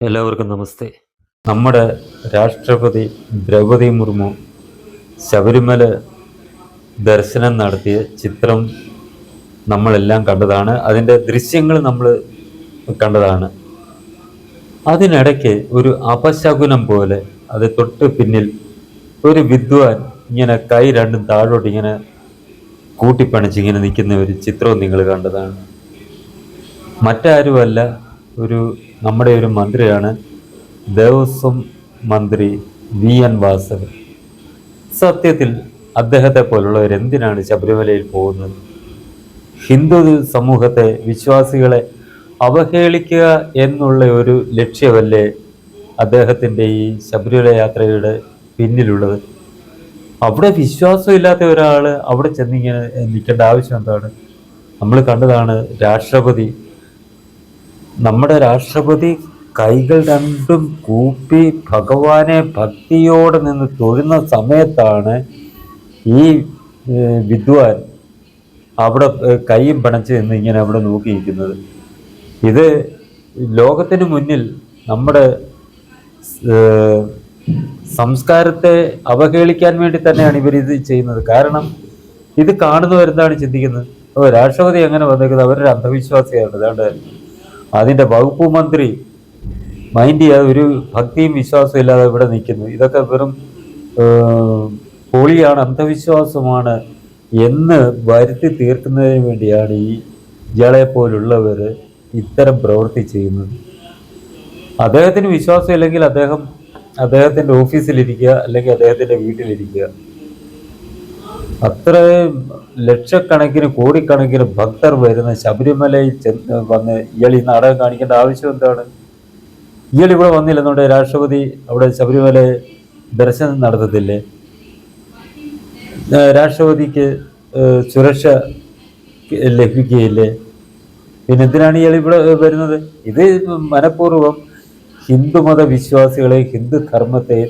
എല്ലാവർക്കും നമസ്തേ. നമ്മുടെ രാഷ്ട്രപതി ദ്രൗപദി മുർമു ശബരിമല ദർശനം നടത്തിയ ചിത്രം നമ്മളെല്ലാം കണ്ടതാണ്. അതിന്റെ ദൃശ്യങ്ങൾ നമ്മൾ കണ്ടതാണ്. അതിനിടയ്ക്ക് ഒരു അപശകുനം പോലെ അത് തൊട്ട് പിന്നിൽ ഒരു വിദ്വാൻ ഇങ്ങനെ കൈ രണ്ടും താഴോട്ട് ഇങ്ങനെ കൂട്ടിപ്പണിച്ച് ഇങ്ങനെ നിൽക്കുന്ന ഒരു ചിത്രവും നിങ്ങൾ കണ്ടതാണ്. മറ്റാരുമല്ല ഒരു നമ്മുടെ ഒരു മന്ത്രിയാണ് ദേവസ്വം മന്ത്രി വി എൻ വാസവൻ. സത്യത്തിൽ അദ്ദേഹത്തെ പോലുള്ളവർ എന്തിനാണ് ശബരിമലയിൽ പോകുന്നത്? ഹിന്ദു സമൂഹത്തെ വിശ്വാസികളെ അവഹേളിക്കുക എന്നുള്ള ഒരു ലക്ഷ്യമല്ലേ അദ്ദേഹത്തിന്റെ ഈ ശബരിമല യാത്രയുടെ പിന്നിലുള്ളത്? അവിടെ വിശ്വാസമില്ലാത്ത ഒരാൾ അവിടെ ചെന്നിങ്ങനെ നിൽക്കേണ്ട ആവശ്യം എന്താണ്? നമ്മൾ കണ്ടതാണ് രാഷ്ട്രപതി നമ്മുടെ രാഷ്ട്രപതി കൈകൾ രണ്ടും കൂപ്പി ഭഗവാനെ ഭക്തിയോടെ നിന്ന് തൊഴുന്ന സമയത്താണ് ഈ വിദ്വാൻ അവിടെ കൈയും പണച്ച് നിന്ന് ഇങ്ങനെ അവിടെ നോക്കിയിരിക്കുന്നത്. ഇത് ലോകത്തിന് മുന്നിൽ നമ്മുടെ സംസ്കാരത്തെ അവഹേളിക്കാൻ വേണ്ടി തന്നെയാണ് ഇവർ ഇത് ചെയ്യുന്നത്. കാരണം ഇത് കാണുന്നവരെന്താണ് ചിന്തിക്കുന്നത്? ഓ രാഷ്ട്രപതി എങ്ങനെ വന്നേക്കുന്നത്. അവരൊരു അന്ധവിശ്വാസിയാണ്. അതുകൊണ്ട് അതിന്റെ വകുപ്പ് മന്ത്രി മൈൻഡ് ചെയ്യാതെ ഒരു ഭക്തിയും വിശ്വാസവും ഇല്ലാതെ ഇവിടെ നിൽക്കുന്നു. ഇതൊക്കെ വെറും പൊളിയാണ് അന്ധവിശ്വാസമാണ് എന്ന് വരുത്തി തീർക്കുന്നതിന് വേണ്ടിയാണ് ഈ ഇയാളെ പോലുള്ളവർ ഇത്തരം പ്രവൃത്തി ചെയ്യുന്നത്. അദ്ദേഹത്തിന് വിശ്വാസം ഇല്ലെങ്കിൽ അദ്ദേഹം അദ്ദേഹത്തിന്റെ ഓഫീസിലിരിക്കുക അല്ലെങ്കിൽ അദ്ദേഹത്തിന്റെ വീട്ടിലിരിക്കുക. അത്രയും ലക്ഷക്കണക്കിന് കോടിക്കണക്കിന് ഭക്തർ വരുന്ന ശബരിമലയിൽ ചെന്ന് വന്ന് ഇയാൾ ഈ നാടകം കാണിക്കേണ്ട ആവശ്യം എന്താണ്? ഇയാൾ ഇവിടെ വന്നില്ലെന്നുണ്ടെ രാഷ്ട്രപതി അവിടെ ശബരിമല ദർശനം നടത്തത്തില്ലേ? രാഷ്ട്രപതിക്ക് സുരക്ഷ ലഭിക്കുകയില്ലേ? പിന്നെ എന്തിനാണ് ഇയാൾ ഇവിടെ വരുന്നത്? ഇത് മനഃപൂർവം ഹിന്ദുമത വിശ്വാസികളെ ഹിന്ദു ധർമ്മത്തെ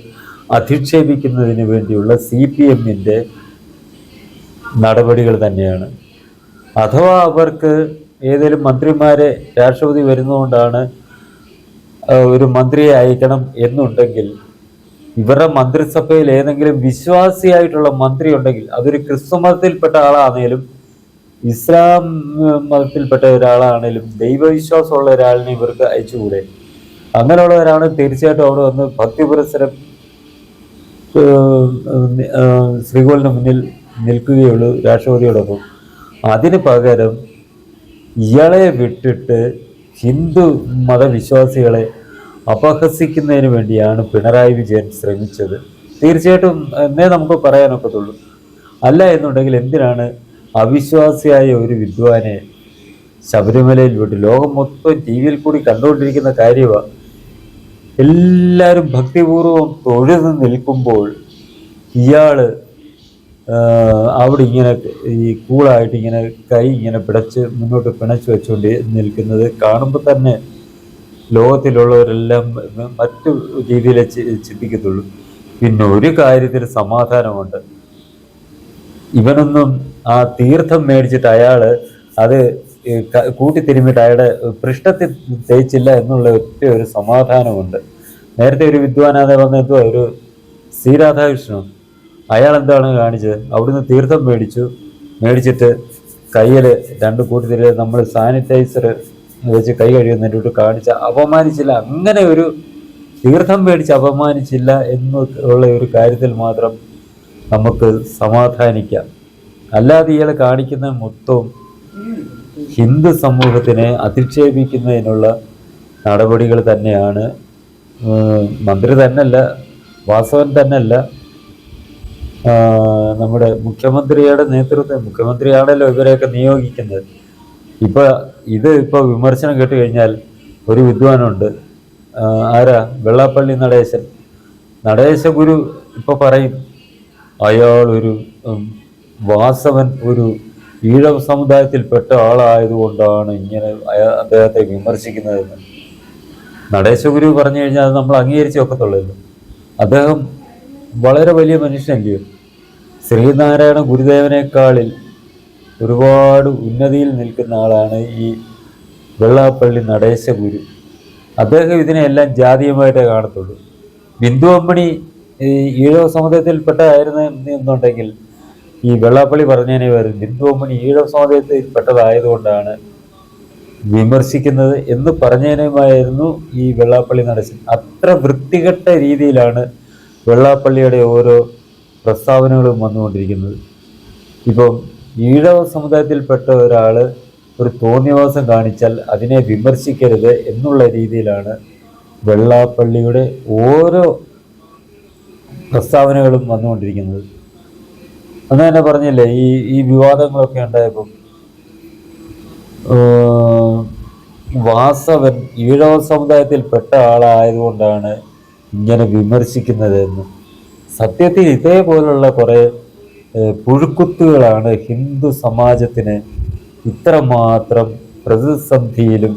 അധിക്ഷേപിക്കുന്നതിന് വേണ്ടിയുള്ള സി പി എമ്മിന്റെ നടപടികൾ തന്നെയാണ്. അഥവാ അവർക്ക് ഏതെങ്കിലും മന്ത്രിമാരെ രാഷ്ട്രപതി വരുന്നതുകൊണ്ടാണ് ഒരു മന്ത്രിയെ അയക്കണം എന്നുണ്ടെങ്കിൽ ഇവരുടെ മന്ത്രിസഭയിൽ ഏതെങ്കിലും വിശ്വാസിയായിട്ടുള്ള മന്ത്രി ഉണ്ടെങ്കിൽ അതൊരു ക്രിസ്തു മതത്തിൽപ്പെട്ട ആളാണെങ്കിലും ഇസ്ലാം മതത്തിൽപ്പെട്ട ഒരാളാണേലും ദൈവവിശ്വാസമുള്ള ഒരാളിനെ ഇവർക്ക് അയച്ചുകൂടെ? അങ്ങനെയുള്ളവരാണ് തീർച്ചയായിട്ടും അവിടെ വന്ന് ഭക്തി പുരസരം ശ്രീകോളിന് മുന്നിൽ നിൽക്കുകയുള്ളൂ രാഷ്ട്രപതിയോടൊപ്പം. അതിന് പകരം ഇയാളെ വിട്ടിട്ട് ഹിന്ദു മതവിശ്വാസികളെ അപഹസിക്കുന്നതിന് വേണ്ടിയാണ് പിണറായി വിജയൻ ശ്രമിച്ചത്. തീർച്ചയായിട്ടും എന്നേ നമുക്ക് പറയാനൊക്കത്തുള്ളൂ. അല്ല എന്നുണ്ടെങ്കിൽ എന്തിനാണ് അവിശ്വാസിയായ ഒരു വിദ്വാനെ ശബരിമലയിൽ വിട്ട് ലോകം മൊത്തം ടി വിയിൽ കൂടി കണ്ടുകൊണ്ടിരിക്കുന്ന കാര്യമാണ് എല്ലാവരും ഭക്തിപൂർവം തൊഴുതു നിൽക്കുമ്പോൾ ആഹ് അവിടെ ഇങ്ങനെ ഈ കൂളായിട്ട് ഇങ്ങനെ കൈ ഇങ്ങനെ പിടച്ച് മുന്നോട്ട് പിണച്ച് വെച്ചുകൊണ്ട് നിൽക്കുന്നത് കാണുമ്പോൾ തന്നെ ലോകത്തിലുള്ളവരെല്ലാം മറ്റു രീതിയിലെ ചിന്തിക്കത്തുള്ളൂ. പിന്നെ ഒരു കാര്യത്തിൽ സമാധാനമുണ്ട്. ഇവനൊന്നും ആ തീർത്ഥം മേടിച്ചിട്ട് അയാൾ അത് കൂട്ടിത്തിരുമ്പിട്ട് അയാളുടെ പൃഷ്ഠത്തിൽ തേച്ചില്ല എന്നുള്ള ഒറ്റ ഒരു സമാധാനമുണ്ട്. നേരത്തെ ഒരു വിദ്വാനാഥ വന്ന എന്തുവാ ഒരു സി രാധാകൃഷ്ണൻ അയാൾ എന്താണ് കാണിച്ചത്? അവിടുന്ന് തീർത്ഥം മേടിച്ചു. മേടിച്ചിട്ട് കയ്യിൽ രണ്ട് കൂട്ടത്തിൽ നമ്മൾ സാനിറ്റൈസർ വെച്ച് കൈ കഴിയുന്നതിന്റെ കാണിച്ച അപമാനിച്ചില്ല. അങ്ങനെ ഒരു തീർത്ഥം മേടിച്ച് അപമാനിച്ചില്ല എന്ന് ഉള്ള ഒരു കാര്യത്തിൽ മാത്രം നമുക്ക് സമാധാനിക്കാം. അല്ലാതെ ഇയാൾ കാണിക്കുന്ന മൊത്തവും ഹിന്ദു സമൂഹത്തിനെ അധിക്ഷേപിക്കുന്നതിനുള്ള നടപടികൾ തന്നെയാണ്. മന്ത്രി തന്നെയല്ല വാസവൻ തന്നെയല്ല നമ്മുടെ മുഖ്യമന്ത്രിയുടെ നേതൃത്വം മുഖ്യമന്ത്രിയാണല്ലോ ഇവരെയൊക്കെ നിയോഗിക്കുന്നത്. ഇപ്പൊ ഇത് ഇപ്പൊ വിമർശനം കേട്ട് കഴിഞ്ഞാൽ ഒരു വിദ്വാനുണ്ട്. ആരാ? വെള്ളാപ്പള്ളി നടേശൻ. നടേശ ഗുരു ഇപ്പൊ പറയും അയാൾ ഒരു വാസവൻ ഒരു ഈഴവ സമുദായത്തിൽപ്പെട്ട ആളായതുകൊണ്ടാണ് ഇങ്ങനെ അദ്ദേഹത്തെ വിമർശിക്കുന്നതെന്ന്. നടേശ ഗുരു പറഞ്ഞു കഴിഞ്ഞാൽ അത് നമ്മൾ അംഗീകരിച്ച് ഒക്കത്തുള്ളൂ. അദ്ദേഹം വളരെ വലിയ മനുഷ്യനല്ലയോ? ശ്രീനാരായണ ഗുരുദേവനേക്കാളിൽ ഒരുപാട് ഉന്നതിയിൽ നിൽക്കുന്ന ആളാണ് ഈ വെള്ളാപ്പള്ളി നടേശ ഗുരു അദ്ദേഹം ഇതിനെല്ലാം ജാതീയമായിട്ടേ കാണത്തുള്ളൂ. ബിന്ദു അമ്പണി ഈഴവ സമുദായത്തിൽപ്പെട്ടതായിരുന്നു എന്നുണ്ടെങ്കിൽ ഈ വെള്ളാപ്പള്ളി പറഞ്ഞതിനെ വരും ബിന്ദു അമ്പണി ഈഴവ സമുദായത്തിൽപ്പെട്ടതായതുകൊണ്ടാണ് വിമർശിക്കുന്നത് എന്ന് പറഞ്ഞതിനുമായിരുന്നു ഈ വെള്ളാപ്പള്ളി നടശൻ. അത്ര വൃത്തികെട്ട രീതിയിലാണ് വെള്ളാപ്പള്ളിയുടെ ഓരോ പ്രസ്താവനകളും വന്നുകൊണ്ടിരിക്കുന്നത്. ഇപ്പം ഈഴവ സമുദായത്തിൽപ്പെട്ട ഒരാൾ ഒരു തോന്നിയവാസം കാണിച്ചാൽ അതിനെ വിമർശിക്കരുത് എന്നുള്ള രീതിയിലാണ് വെള്ളാപ്പള്ളിയുടെ ഓരോ പ്രസ്താവനകളും വന്നുകൊണ്ടിരിക്കുന്നത്. അന്ന് തന്നെ പറഞ്ഞില്ലേ ഈ ഈ വിവാദങ്ങളൊക്കെ ഉണ്ടായപ്പം വാസവൻ ഈഴവ സമുദായത്തിൽപ്പെട്ട ആളായതുകൊണ്ടാണ് ഇങ്ങനെ വിമർശിക്കുന്നത് എന്ന്. സത്യത്തിൽ ഇതേപോലുള്ള കുറേ പുഴുക്കുത്തുകളാണ് ഹിന്ദു സമാജത്തിന് ഇത്രമാത്രം പ്രതിസന്ധിയിലും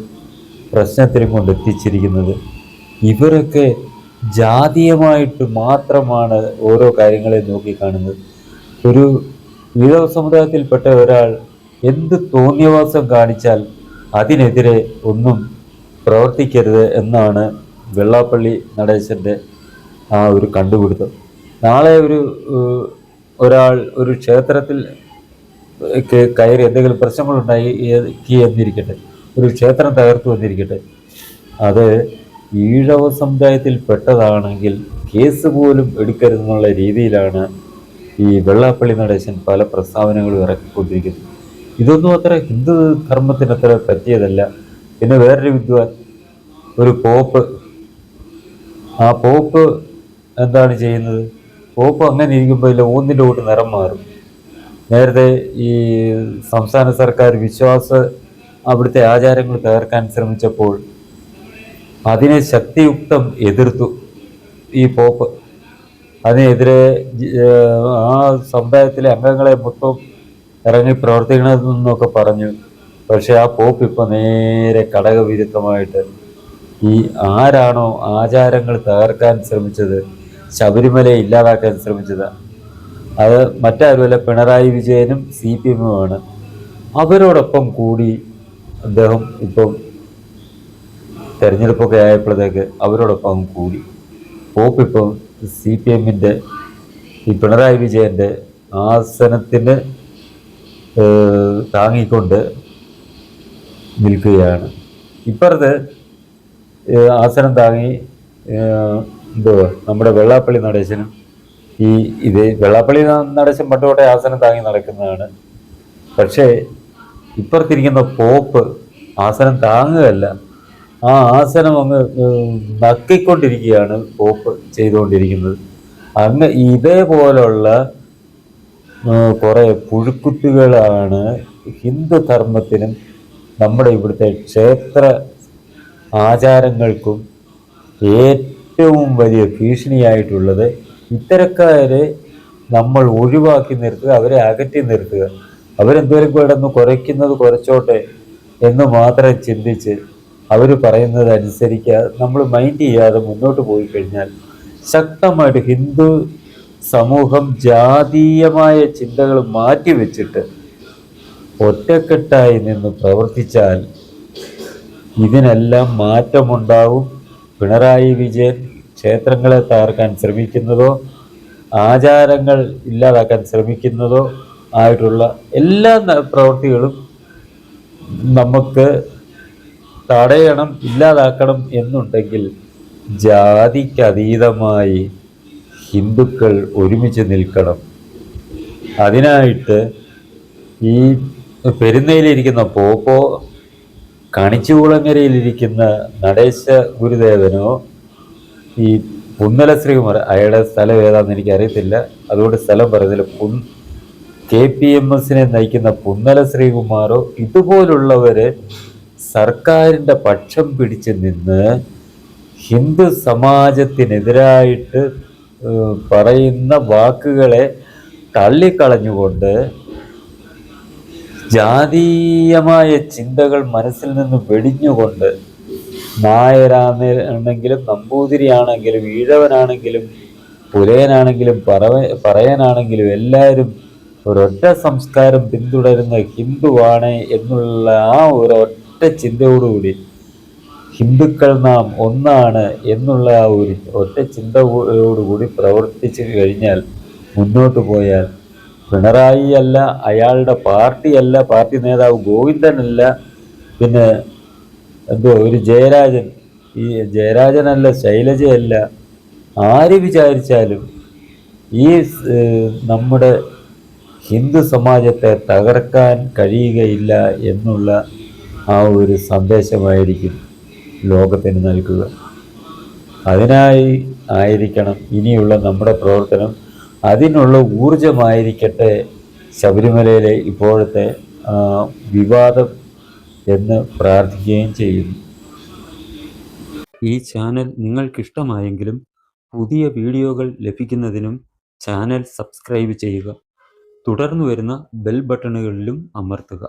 പ്രശ്നത്തിലും കൊണ്ടെത്തിച്ചിരിക്കുന്നത് ഇവരൊക്കെ ജാതീയമായിട്ട് മാത്രമാണ് ഓരോ കാര്യങ്ങളെ നോക്കിക്കാണുന്നത്. ഒരു ഈഴവ സമുദായത്തിൽപ്പെട്ട ഒരാൾ എന്ത് തോന്നിയവാസം കാണിച്ചാൽ അതിനെതിരെ ഒന്നും പ്രവർത്തിക്കരുത് എന്നാണ് വെള്ളാപ്പള്ളി നടേശന്റെ ആ ഒരു കണ്ടുപിടുത്തം. നാളെ ഒരു ഒരാൾ ഒരു ക്ഷേത്രത്തിൽ കയറി എന്തെങ്കിലും പ്രശ്നങ്ങളുണ്ടായി എന്നിരിക്കട്ടെ. ഒരു ക്ഷേത്രം തകർത്തു വന്നിരിക്കട്ടെ അത് ഈഴവ സമുദായത്തിൽ പെട്ടതാണെങ്കിൽ കേസ് പോലും എടുക്കരുതെന്നുള്ള രീതിയിലാണ് ഈ വെള്ളാപ്പള്ളി നടേശൻ പല പ്രസ്താവനകളും ഇറക്കിക്കൊണ്ടിരിക്കുന്നത്. ഇതൊന്നും അത്ര ഹിന്ദു ധർമ്മത്തിന് അത്ര പറ്റിയതല്ല. പിന്നെ വേറൊരു വിദ്വാൻ ഒരു പോപ്പ് ആ പോപ്പ് എന്താണ് ചെയ്യുന്നത്? പോപ്പ് അങ്ങനെ ഇരിക്കുമ്പോൾ ഇല്ല ഊന്നിന്റെ കൂട്ട് നിറം മാറും. നേരത്തെ ഈ സംസ്ഥാന സർക്കാർ വിശ്വാസ അവിടുത്തെ ആചാരങ്ങൾ തകർക്കാൻ ശ്രമിച്ചപ്പോൾ അതിനെ ശക്തിയുക്തം എതിർത്തു ഈ പോപ്പ്. അതിനെതിരെ ആ സമുദായത്തിലെ അംഗങ്ങളെ മൊത്തം ഇറങ്ങി പ്രവർത്തിക്കണമെന്നൊക്കെ പറഞ്ഞു. പക്ഷേ ആ പോപ്പ് ഇപ്പോൾ നേരെ കടകവിരുദ്ധമായിട്ട് ഈ ആരാണോ ആചാരങ്ങൾ തകർക്കാൻ ശ്രമിച്ചത് ശബരിമലയെ ഇല്ലാതാക്കാൻ ശ്രമിച്ചത് അത് മറ്റാരുമല്ല പിണറായി വിജയനും സി പി എമ്മുമാണ്. അവരോടൊപ്പം കൂടി അദ്ദേഹം ഇപ്പം തെരഞ്ഞെടുപ്പൊക്കെ ആയപ്പോഴത്തേക്ക് അവരോടൊപ്പം കൂടി. പോപ്പ് ഇപ്പം സി പി എമ്മിന്റെ ഈ പിണറായി വിജയന്റെ ആസനത്തിന് താങ്ങിക്കൊണ്ട് നിൽക്കുകയാണ്. ഇപ്പുറത്ത് ആസനം താങ്ങി എന്തോ നമ്മുടെ വെള്ളാപ്പള്ളി നടേശനും ഈ ഇത് വെള്ളാപ്പള്ളി നടേശൻ പണ്ടുതൊട്ടേ ആസനം താങ്ങി നടക്കുന്നതാണ്. പക്ഷേ ഇപ്പുറത്തിരിക്കുന്ന പോപ്പ് ആസനം താങ്ങുകയല്ല. ആ ആസനം അങ്ങ് നക്കിക്കൊണ്ടിരിക്കുകയാണ് പോപ്പ് ചെയ്തുകൊണ്ടിരിക്കുന്നത്. അങ്ങ് ഇതേപോലുള്ള കുറേ പുഴുക്കുത്തുകളാണ് ഹിന്ദു ധർമ്മത്തിനും നമ്മുടെ ഇവിടുത്തെ ക്ഷേത്ര ആചാരങ്ങൾക്കും ഏറ്റവും വലിയ ഭീഷണിയായിട്ടുള്ളത് ഇത്തരക്കാരെ നമ്മൾ ഒഴിവാക്കി നിർത്തുക അവരെ അകറ്റി നിർത്തുക. അവരെന്തോരം കിടന്ന് കുറയ്ക്കുന്നത് കുറച്ചോട്ടെ എന്ന് മാത്രം ചിന്തിച്ച് അവർ പറയുന്നത് അനുസരിക്കാതെ നമ്മൾ മൈൻഡ് ചെയ്യാതെ മുന്നോട്ട് പോയി കഴിഞ്ഞാൽ ശക്തമായിട്ട് ഹിന്ദു സമൂഹം ജാതീയമായ ചിന്തകൾ മാറ്റിവെച്ചിട്ട് ഒറ്റക്കെട്ടായി നിന്ന് പ്രവർത്തിച്ചാൽ ഇതിനെല്ലാം മാറ്റമുണ്ടാവും. പിണറായി വിജയൻ ക്ഷേത്രങ്ങളെ തകർക്കാൻ ശ്രമിക്കുന്നതോ ആചാരങ്ങൾ ഇല്ലാതാക്കാൻ ശ്രമിക്കുന്നതോ ആയിട്ടുള്ള എല്ലാ പ്രവൃത്തികളും നമുക്ക് തടയണം ഇല്ലാതാക്കണം എന്നുണ്ടെങ്കിൽ ജാതിക്കതീതമായി ഹിന്ദുക്കൾ ഒരുമിച്ച് നിൽക്കണം. അതിനായിട്ട് ഈ പെരുന്നയിലിരിക്കുന്ന പോപ്പോ കണിച്ചുകുളങ്ങരയിലിരിക്കുന്ന നടേശ ഗുരുദേവനോ ഈ പുന്നല ശ്രീകുമാർ അയാളുടെ സ്ഥലം ഏതാണെന്ന് എനിക്കറിയത്തില്ല. അതുകൊണ്ട് സ്ഥലം പറയുന്നില്ല പുൻ കെ പി എം എസിനെ നയിക്കുന്ന പുന്നല ശ്രീകുമാറോ ഇതുപോലുള്ളവര് സർക്കാരിന്റെ പക്ഷം പിടിച്ച് നിന്ന് ഹിന്ദു സമാജത്തിനെതിരായിട്ട് പറയുന്ന വാക്കുകളെ തള്ളിക്കളഞ്ഞുകൊണ്ട് ജാതീയമായ ചിന്തകൾ മനസ്സിൽ നിന്ന് വെടിഞ്ഞുകൊണ്ട് നായരാണെങ്കിലും നമ്പൂതിരിയാണെങ്കിലും ഈഴവനാണെങ്കിലും പുലയനാണെങ്കിലും പറവ പറയാനാണെങ്കിലും എല്ലാവരും ഒരൊറ്റ സംസ്കാരം പിന്തുടരുന്ന ഹിന്ദുവാണ് എന്നുള്ള ആ ഒരൊറ്റ ചിന്തയോടുകൂടി ഹിന്ദുക്കൾ നാം ഒന്നാണ് എന്നുള്ള ആ ഒരു ഒറ്റ ചിന്തയോടുകൂടി പ്രവർത്തിച്ചു കഴിഞ്ഞാൽ മുന്നോട്ട് പോയാൽ പിണറായി അല്ല അയാളുടെ പാർട്ടിയല്ല പാർട്ടി നേതാവ് ഗോവിന്ദനല്ല പിന്നെ എന്തോ ഒരു ജയരാജൻ. ഈ ജയരാജനല്ല ശൈലജയല്ല ആര് വിചാരിച്ചാലും ഈ നമ്മുടെ ഹിന്ദു സമാജത്തെ തകർക്കാൻ കഴിയുകയില്ല എന്നുള്ള ആ ഒരു സന്ദേശമായിരിക്കും ലോകത്തിന് നൽകുക. അതിനായി ആയിരിക്കണം ഇനിയുള്ള നമ്മുടെ പ്രവർത്തനം. അതിനുള്ള ഊർജമായിരിക്കട്ടെ ശബരിമലയിലെ ഇപ്പോഴത്തെ വിവാദം എന്ന് പ്രാർത്ഥിക്കുകയും ചെയ്യുന്നു. ഈ ചാനൽ നിങ്ങൾക്കിഷ്ടമായെങ്കിലും പുതിയ വീഡിയോകൾ ലഭിക്കുന്നതിനും ചാനൽ സബ്സ്ക്രൈബ് ചെയ്യുക. തുടർന്ന് വരുന്ന ബെൽ ബട്ടണുകളിലും അമർത്തുക.